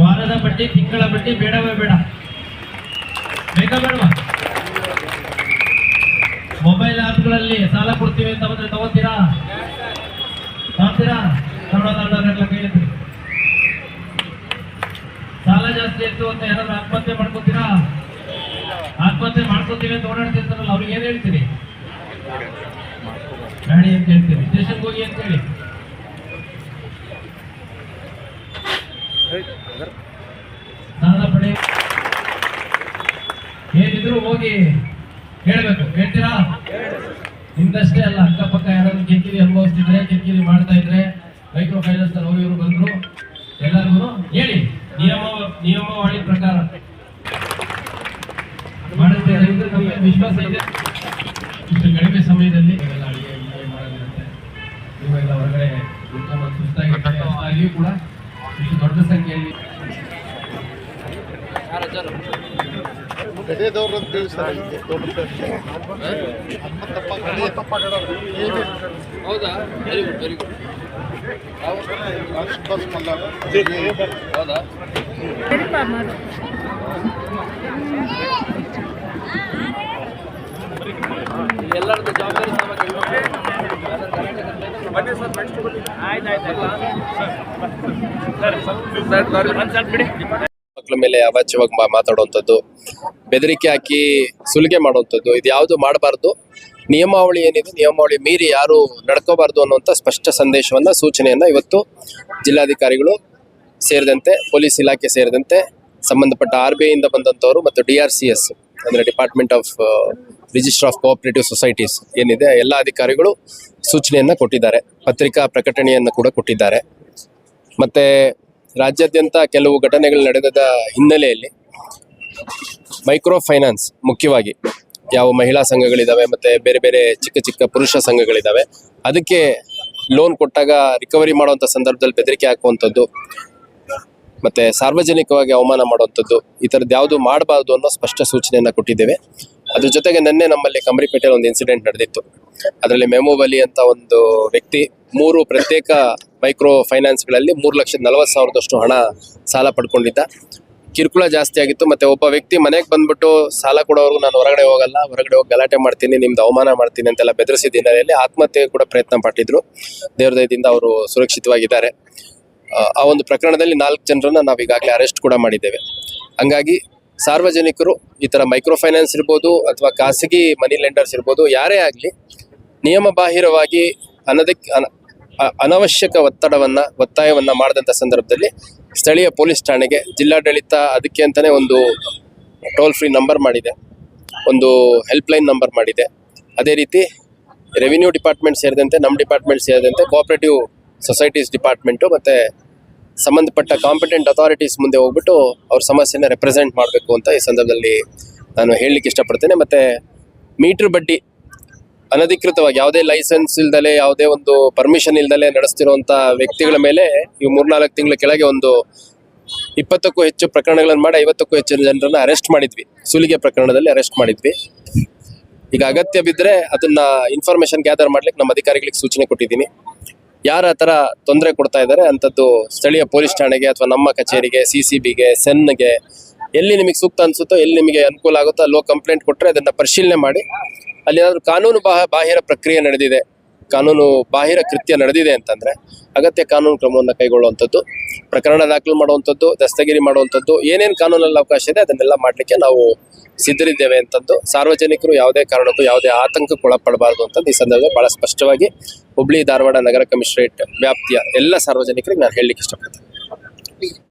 ವಾರದ ಬಡ್ಡಿ ತಿಂಗಳ ಬಡ್ಡಿ ಬೇಡವೇ ಬೇಡ. ಬೇಕಾ ಬೇಡವಾ? ಮೊಬೈಲ್ ಆಪ್ಗಳಲ್ಲಿ ಸಾಲ ಕೊಡ್ತೀವಿ ಅಂತ ಬಂದ್ರೆ ತಗೋತೀರಾ? ತಗೋತೀರಾ? ನೋಡೋದಾದ್ರೆ ಕೇಳಿದ್ರಿ. ಸಾಲ ಜಾಸ್ತಿ ಇತ್ತು ಅಂತ ಯಾರಾದ್ರೂ ಆತ್ಮಹತ್ಯೆ ಮಾಡ್ಕೋತೀರಾ? ಆತ್ಮಹತ್ಯೆ ಮಾಡ್ಕೋತೀವಿ ಅಂತ ಓಡಾಡ್ತಿರ್ತಾರಲ್ಲ ಅವ್ರಿಗೆ ಏನ್ ಹೇಳ್ತೀರಿ? ಗಾಡಿ ಅಂತ ಹೇಳ್ತೀರಿ. ಸ್ಟೇಷನ್ಗೆ ಹೋಗಿ ಅಂತ ಹೇಳಿ ಸಾಲ ಪಡೆ ಏನಿದ್ರು ಹೋಗಿ ಹೇಳ್ಬೇಕು. ಹೇಳ್ತೀರಾ? ನಿಮ್ದಷ್ಟೇ ಅಲ್ಲ, ಅಕ್ಕಪಕ್ಕ ಯಾರಾದ್ರೂ ಕಿರಿಕಿರಿ ಅನುಭವಿಸ್ತಿದ್ರೆ, ಕಿರಿಕಿರಿ ಮಾಡ್ತಾ ಇದ್ರೆ ಮೈಕ್ರೋ ಫೈನಾನ್ಸ್ ಅವರು ಇವರು ಬಂದ್ರು. ಎಲ್ಲರಿಗೂ ಹೇಳಿ, ನಿಯಮ, ನಿಯಮಾವಳಿ ಪ್ರಕಾರ. ನಮಗೆ ವಿಶ್ವಾಸ ಇದೆ. ಇಷ್ಟು ಕಡಿಮೆ ಸಮಯದಲ್ಲಿ ಅಡಿಗೆ ಮಾಡೋದಿರುತ್ತೆ ನೀವೆಲ್ಲ ಹೊರಗಡೆ ಸುಸ್ತಾಗಿರ್ತಾರೆ ಅಷ್ಟಾಗಿಯೂ ಕೂಡ ಸರ್ ಸರ್ ಸರ್ ಸರ್ ಹೌದಾ ವೆರಿ ಗುಡ್ ವೆರಿ ಗುಡ್ ಹೌದಾ ಎಲ್ಲರದ್ದು ಜವಾಬ್ದಾರಿ ಮಕ್ಕಳ ಮೇಲೆ ಅವಾಚ್ಯವಾಗಿ ಮಾತಾಡುವಂಥದ್ದು, ಬೆದರಿಕೆ ಹಾಕಿ ಸುಲಿಗೆ ಮಾಡುವಂಥದ್ದು, ಇದು ಯಾವುದು ಮಾಡಬಾರ್ದು. ನಿಯಮಾವಳಿ ಏನಿದೆ, ನಿಯಮಾವಳಿ ಮೀರಿ ಯಾರು ನಡ್ಕೋಬಾರ್ದು ಅನ್ನುವಂಥ ಸ್ಪಷ್ಟ ಸಂದೇಶವನ್ನ, ಸೂಚನೆಯನ್ನ ಇವತ್ತು ಜಿಲ್ಲಾಧಿಕಾರಿಗಳು ಸೇರಿದಂತೆ, ಪೊಲೀಸ್ ಇಲಾಖೆ ಸೇರಿದಂತೆ, ಸಂಬಂಧಪಟ್ಟ ಆರ್ ಬಿ ಐಯಿಂದ ಬಂದಂಥವರು ಮತ್ತು ಡಿ ಆರ್ ಸಿ ಎಸ್, ಅಂದರೆ department of register of cooperative societies ಏನಿದೆ, ಎಲ್ಲ ಅಧಿಕಾರಿಗಳು ಸೂಚನೆಯನ್ನ ಕೊಟ್ಟಿದ್ದಾರೆ, ಪತ್ರಿಕಾ ಪ್ರಕಟಣೆಯನ್ನು ಕೂಡ ಕೊಟ್ಟಿದ್ದಾರೆ. ಮತ್ತೆ ರಾಜ್ಯಾದ್ಯಂತ ಕೆಲವು ಘಟನೆಗಳು ನಡೆದ ಹಿನ್ನೆಲೆಯಲ್ಲಿ ಮೈಕ್ರೋ ಫೈನಾನ್ಸ್ ಮುಖ್ಯವಾಗಿ ಯಾವ ಮಹಿಳಾ ಸಂಘಗಳಿದ್ದಾವೆ ಮತ್ತೆ ಬೇರೆ ಬೇರೆ ಚಿಕ್ಕ ಚಿಕ್ಕ ಪುರುಷ ಸಂಘಗಳಿದ್ದಾವೆ ಅದಕ್ಕೆ ಲೋನ್ ಕೊಟ್ಟಾಗ ರಿಕವರಿ ಮಾಡುವಂತ ಸಂದರ್ಭದಲ್ಲಿ ಬೆದರಿಕೆ ಹಾಕುವಂಥದ್ದು, ಮತ್ತೆ ಸಾರ್ವಜನಿಕವಾಗಿ ಅವಮಾನ ಮಾಡುವಂಥದ್ದು ಈ ಥರದ್ದು ಯಾವುದು ಮಾಡಬಾರ್ದು ಅನ್ನೋ ಸ್ಪಷ್ಟ ಸೂಚನೆಯನ್ನ ಕೊಟ್ಟಿದ್ದೇವೆ. ಅದ್ರ ಜೊತೆಗೆ ನಿನ್ನೆ ನಮ್ಮಲ್ಲಿ ಕಂಬರಿಪೇಟೆಯಲ್ಲಿ ಒಂದು ಇನ್ಸಿಡೆಂಟ್ ನಡೆದಿತ್ತು. ಅದರಲ್ಲಿ ಮೆಮೋ ಬಲಿ ಅಂತ ಒಂದು ವ್ಯಕ್ತಿ ಮೂರು ಪ್ರತ್ಯೇಕ ಮೈಕ್ರೋ ಫೈನಾನ್ಸ್ಗಳಲ್ಲಿ ಮೂರು ಲಕ್ಷದ ನಲವತ್ತು ಸಾವಿರದಷ್ಟು ಹಣ ಸಾಲ ಪಡ್ಕೊಂಡಿದ್ದ. ಕಿರುಕುಳ ಜಾಸ್ತಿ ಆಗಿತ್ತು. ಮತ್ತೆ ಒಬ್ಬ ವ್ಯಕ್ತಿ ಮನೆಗೆ ಬಂದ್ಬಿಟ್ಟು ಸಾಲ ಕೊಡೋರು ನಾನು ಹೊರಗಡೆ ಹೋಗಲ್ಲ ಹೊರಗಡೆ ಹೋಗಿ ಗಲಾಟೆ ಮಾಡ್ತೀನಿ ನಿಮ್ದು ಅವಮಾನ ಮಾಡ್ತೀನಿ ಅಂತೆಲ್ಲ ಬೆದರಿಸಿದ ಹಿನ್ನೆಲೆಯಲ್ಲಿ ಆತ್ಮಹತ್ಯೆ ಕೂಡ ಪ್ರಯತ್ನ ಪಟ್ಟಿದ್ರು. ದೇವ್ರ ದಯದಿಂದ ಅವರು ಸುರಕ್ಷಿತವಾಗಿದ್ದಾರೆ. ಆ, ಒಂದು ಪ್ರಕರಣದಲ್ಲಿ ನಾಲ್ಕು ಜನರನ್ನ ನಾವು ಈಗಾಗಲೇ ಅರೆಸ್ಟ್ ಕೂಡ ಮಾಡಿದ್ದೇವೆ. ಹಂಗಾಗಿ ಸಾರ್ವಜನಿಕರು ಈ ಥರ ಮೈಕ್ರೋ ಫೈನಾನ್ಸ್ ಇರ್ಬೋದು ಅಥವಾ ಖಾಸಗಿ ಮನಿ ಲೆಂಡರ್ಸ್ ಇರ್ಬೋದು, ಯಾರೇ ಆಗಲಿ ನಿಯಮ ಬಾಹಿರವಾಗಿ ಅನವಶ್ಯಕ ಒತ್ತಡವನ್ನ, ಒತ್ತಾಯವನ್ನ ಮಾಡಿದಂಥ ಸಂದರ್ಭದಲ್ಲಿ ಸ್ಥಳೀಯ ಪೊಲೀಸ್ ಠಾಣೆಗೆ ಜಿಲ್ಲಾಡಳಿತ ಅದಕ್ಕೆ ಅಂತಲೇ ಒಂದು ಟೋಲ್ ಫ್ರೀ ನಂಬರ್ ಮಾಡಿದೆ. ಒಂದು ಹೆಲ್ಪ್ ಲೈನ್ ನಂಬರ್ ಮಾಡಿದೆ. ಅದೇ ರೀತಿ ರೆವಿನ್ಯೂ ಡಿಪಾರ್ಟ್ಮೆಂಟ್ ಸೇರಿದಂತೆ ನಮ್ಮ ಡಿಪಾರ್ಟ್ಮೆಂಟ್ ಸೇರಿದಂತೆ, ಕೋಆಪರೇಟಿವ್ ಸೊಸೈಟೀಸ್ ಡಿಪಾರ್ಟ್ಮೆಂಟು ಮತ್ತೆ ಸಂಬಂಧಪಟ್ಟ ಕಾಂಪಿಟೆಂಟ್ ಅಥಾರಿಟೀಸ್ ಮುಂದೆ ಹೋಗ್ಬಿಟ್ಟು ಅವ್ರ ಸಮಸ್ಯೆನ ರೆಪ್ರೆಸೆಂಟ್ ಮಾಡಬೇಕು ಅಂತ ಈ ಸಂದರ್ಭದಲ್ಲಿ ನಾನು ಹೇಳಲಿಕ್ಕೆ ಇಷ್ಟಪಡ್ತೇನೆ. ಮತ್ತು ಮೀಟ್ರ್ ಬಡ್ಡಿ, ಅನಧಿಕೃತವಾಗಿ ಯಾವುದೇ ಲೈಸೆನ್ಸ್ ಇಲ್ದಲೆ, ಯಾವುದೇ ಒಂದು ಪರ್ಮಿಷನ್ ಇಲ್ದಲೆ ನಡೆಸ್ತಿರುವಂಥ ವ್ಯಕ್ತಿಗಳ ಮೇಲೆ ಈ ಮೂರ್ನಾಲ್ಕು ತಿಂಗಳ ಕೆಳಗೆ ಒಂದು ಇಪ್ಪತ್ತಕ್ಕೂ ಹೆಚ್ಚು ಪ್ರಕರಣಗಳನ್ನು ಮಾಡಿ ಐವತ್ತಕ್ಕೂ ಹೆಚ್ಚು ಜನರನ್ನು ಅರೆಸ್ಟ್ ಮಾಡಿದ್ವಿ. ಸುಲಿಗೆ ಪ್ರಕರಣದಲ್ಲಿ ಅರೆಸ್ಟ್ ಮಾಡಿದ್ವಿ. ಈಗ ಅಗತ್ಯ ಬಿದ್ದರೆ ಅದನ್ನ ಇನ್ಫಾರ್ಮೇಷನ್ ಗ್ಯಾದರ್ ಮಾಡ್ಲಿಕ್ಕೆ ನಮ್ಮ ಅಧಿಕಾರಿಗಳಿಗೆ ಸೂಚನೆ ಕೊಟ್ಟಿದ್ದೀನಿ. ಯಾರ ಆ ಥರ ತೊಂದರೆ ಕೊಡ್ತಾ ಇದ್ದಾರೆ ಅಂತದ್ದು ಸ್ಥಳೀಯ ಪೊಲೀಸ್ ಠಾಣೆಗೆ ಅಥವಾ ನಮ್ಮ ಕಚೇರಿಗೆ, ಸಿ ಸಿ ಬಿಗೆ ಸೆನ್ಗೆ? ಎಲ್ಲಿ ನಿಮಗೆ ಸೂಕ್ತ ಅನ್ಸುತ್ತೋ, ಎಲ್ಲಿ ನಿಮಗೆ ಅನುಕೂಲ ಆಗುತ್ತೋ, ಅಲ್ಲೋ ಕಂಪ್ಲೇಂಟ್ ಕೊಟ್ಟರೆ ಅದನ್ನ ಪರಿಶೀಲನೆ ಮಾಡಿ. ಅಲ್ಲಿ ಏನಾದರೂ ಕಾನೂನು ಬಾಹ ಬಾಹಿರ ಪ್ರಕ್ರಿಯೆ ನಡೆದಿದೆ. ಕಾನೂನು ಬಾಹಿರ ಕೃತ್ಯ ನಡೆದಿದೆ ಅಂತಂದ್ರೆ ಅಗತ್ಯ ಕಾನೂನು ಕ್ರಮವನ್ನು ಕೈಗೊಳ್ಳುವಂಥದ್ದು, ಪ್ರಕರಣ ದಾಖಲು ಮಾಡುವಂಥದ್ದು, ದಸ್ತಗಿರಿ ಮಾಡುವಂಥದ್ದು, ಏನೇನು ಕಾನೂನಲ್ಲಿ ಅವಕಾಶ ಇದೆ ಅದನ್ನೆಲ್ಲ ಮಾಡಲಿಕ್ಕೆ ನಾವು ಸಿದ್ಧರಿದ್ದೇವೆ ಅಂತದ್ದು ಸಾರ್ವಜನಿಕರು ಯಾವುದೇ ಕಾರಣಕ್ಕೂ ಯಾವುದೇ ಆತಂಕಕ್ಕೆ ಒಳಪಡಬಾರದು ಅಂತ ಈ ಸಂದರ್ಭದಲ್ಲಿ ಬಹಳ ಸ್ಪಷ್ಟವಾಗಿ ಹುಬ್ಳಿ ಧಾರವಾಡ ನಗರ ಕಮಿಷನರೇಟ್ ವ್ಯಾಪ್ತಿಯ ಎಲ್ಲ ಸಾರ್ವಜನಿಕರಿಗೆ ನಾನು ಹೇಳಲಿಕ್ಕೆ ಇಷ್ಟಪಡ್ತೇನೆ.